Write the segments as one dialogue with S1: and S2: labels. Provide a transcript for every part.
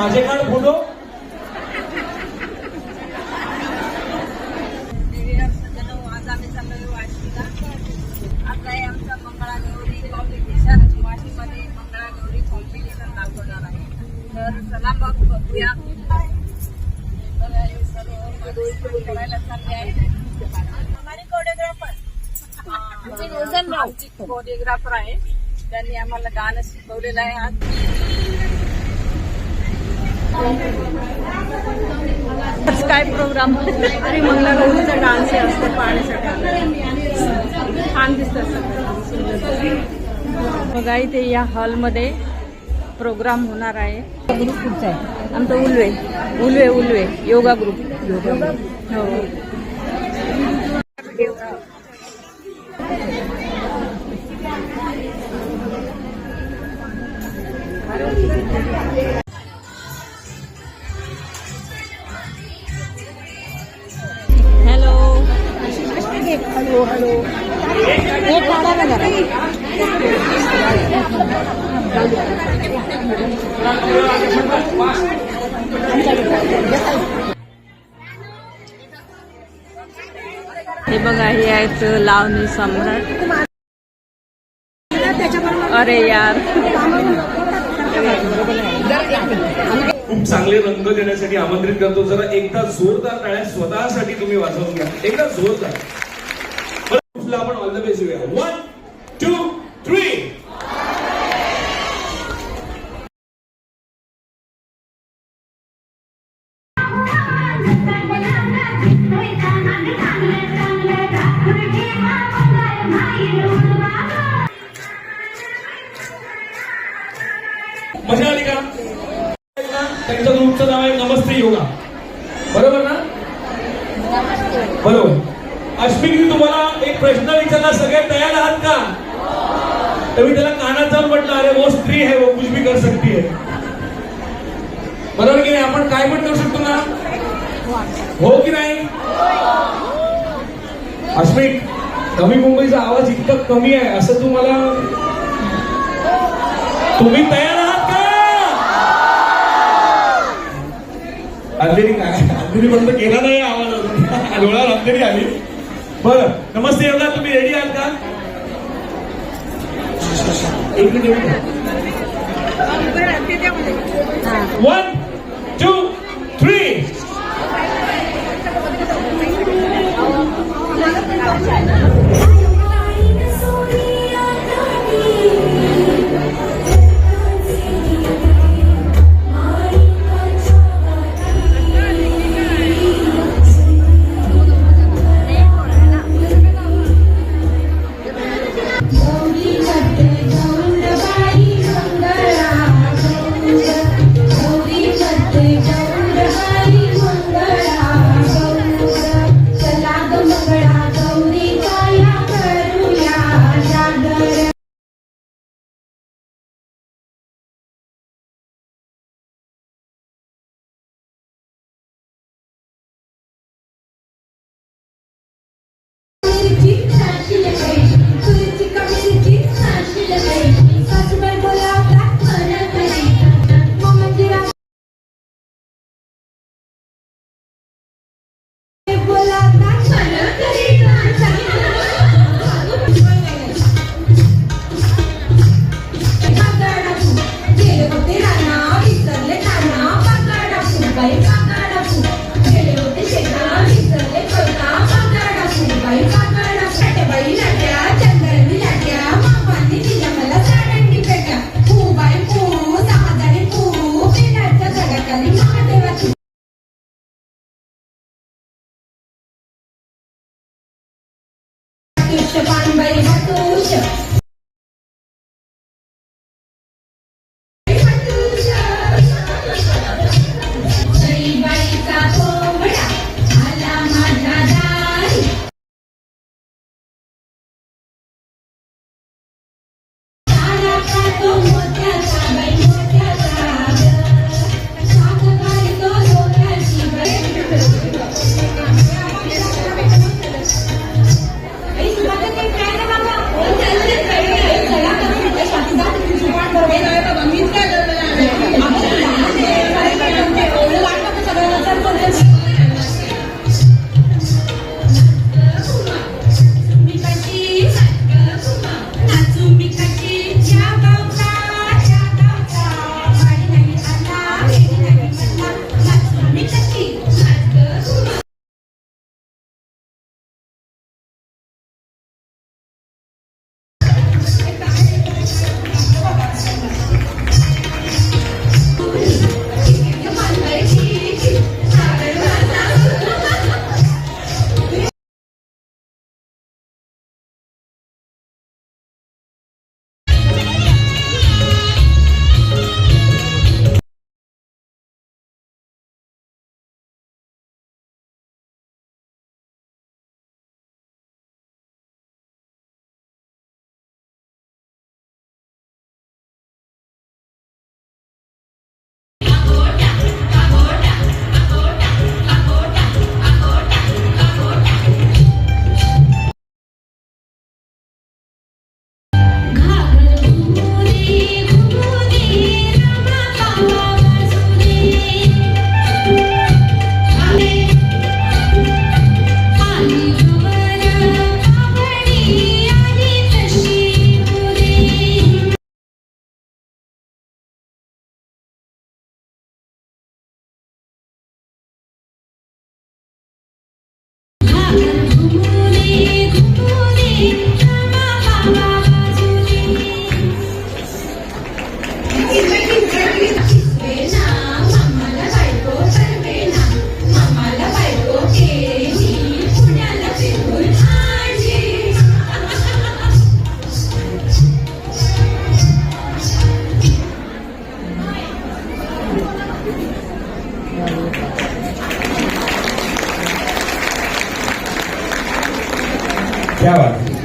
S1: माझे काढ फोटो
S2: तर चला मग बघूया कोरिओग्राफर आहे. त्यांनी आम्हाला गाणं शिकवलेलं आहे. आज काय प्रोग्राम तरी मंगळागौरीचा डान्स हे असतं पाहण्यासाठी. छान दिसतं बघा इथे या हॉलमध्ये प्रोग्राम होणार आहे. ग्रुप कुठचा आहे. आमचा उल्वे. उल्वे उल्वे. योगा ग्रुप हो. हॅलो हे बघा हे आहेत लावणी सम्राट. अरे यार.
S1: खूप चांगले रंग देण्यासाठी आमंत्रित करतो. जरा एकदा जोरदार टाळ्या स्वतःसाठी तुम्ही वाचवून घ्या. एकदा जोरदार. आपण ऑल द बेस्ट घेऊया. वन टू थ्री मजा आली का? त्यांच्या ग्रुपचं नाव आहे नमस्ते योगा. बरोबर ना? बरोबर. अश्विनी तुम्हाला एक प्रश्न विचारला सगळे तयार आहात का? तर मी त्याला कानात जाऊन म्हटलं अरे वो स्त्री है वो कुछ भी कर सकती है. बरोबर की नाही? आपण काय पण करू शकतो ना? हो की नाही? अश्विन कमी मुंबईचा आवाज इतका कमी आहे असं तुम्हाला तुम्ही तयार आहात का अंधेरी काय अंधेरी बंद केला नाही आवाज. डोळ्यावर अंधेरी आली. बरं नमस्ते योगा तुम्ही रेडी आहात का? एक minute one two three
S3: Thank you. क्या
S1: बात है.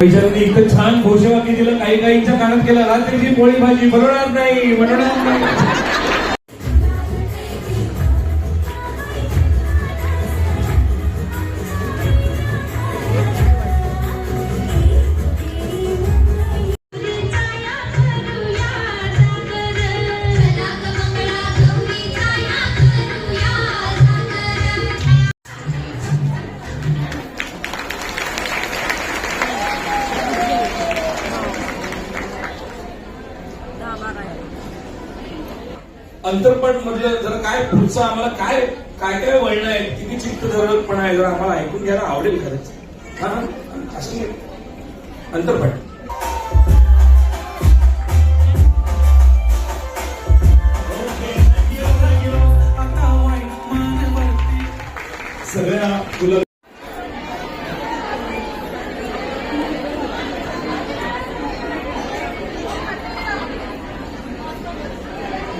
S1: पैशाने इतकं छान घोषवाक्य दिलं काही काहींच्या कानात केलं रात्रीची पोळी भाजी बनवणार नाही बनवणार नाही अंतरपट मधलं जर काय पुढचं आम्हाला काय काय काय वळणं आहे किती चित्तधरकपणा आहे जर आम्हाला ऐकून घ्यायला आवडेल खरंच. हा असं अंतरपट सगळ्या तुला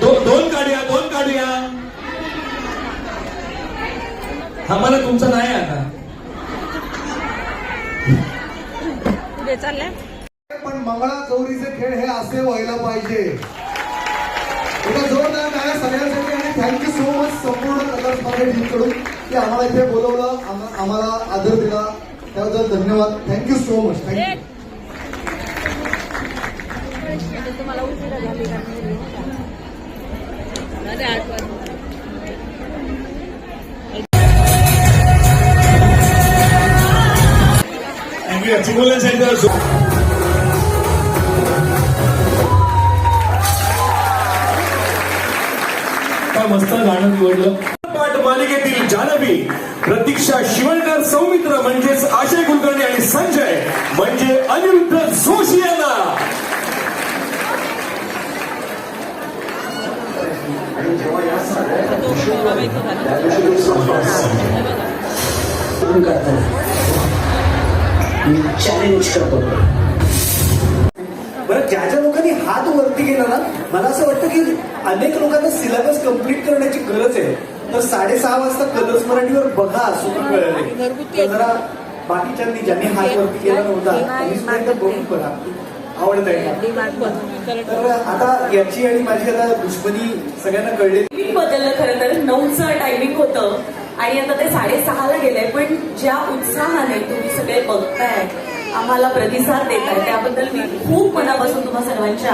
S1: दो, दोन काढूया दोन काढूया हा मला तुमचा नाही आता
S2: पुढे चालले
S4: पण मंगळागौरीचे खेळ हे असे व्हायला पाहिजे. जोरदार सगळ्यांसाठी आणि थँक्यू सो मच संपूर्णमध्ये टीमकडून की आम्हाला इथे बोलवलं आम- आम्हाला आदर दिला. त्याबद्दल धन्यवाद. थँक्यू सो मच थँक्यू
S2: तुम्हाला उशिरा झाले
S1: काय मस्त गाणं निवडलं पाठ मालिकेतील जानवी प्रतीक्षा शिवणकर सौमित्र म्हणजेच आशय कुलकर्णी आणि संजय म्हणजे अनिरुद्ध जोशी यांना.
S5: फोन करताना मी चॅलेंज करतो.
S6: हात वरती गेला ना मला असं वाटतं की अनेक लोकांना सिलेबस कंप्लीट करण्याची गरज आहे. तर साडेसहा वाजता कलर्स मराठीवर बघा असं कळले जरा बाकीच्यांनी ज्यांनी हात वरती केला नव्हता बघून बघा. आवडत आहे तर आता याची आणि माझी आता दुश्मनी सगळ्यांना कळली
S7: बदललं खरं तर. नऊचं टायमिंग होतं. आणि आता ते साडेसहाला गेलंय पण ज्या उत्साहाने तुम्ही सगळे बघताय आम्हाला प्रतिसाद देताय त्याबद्दल मी खूप मनापासून तुम्हा सर्वांच्या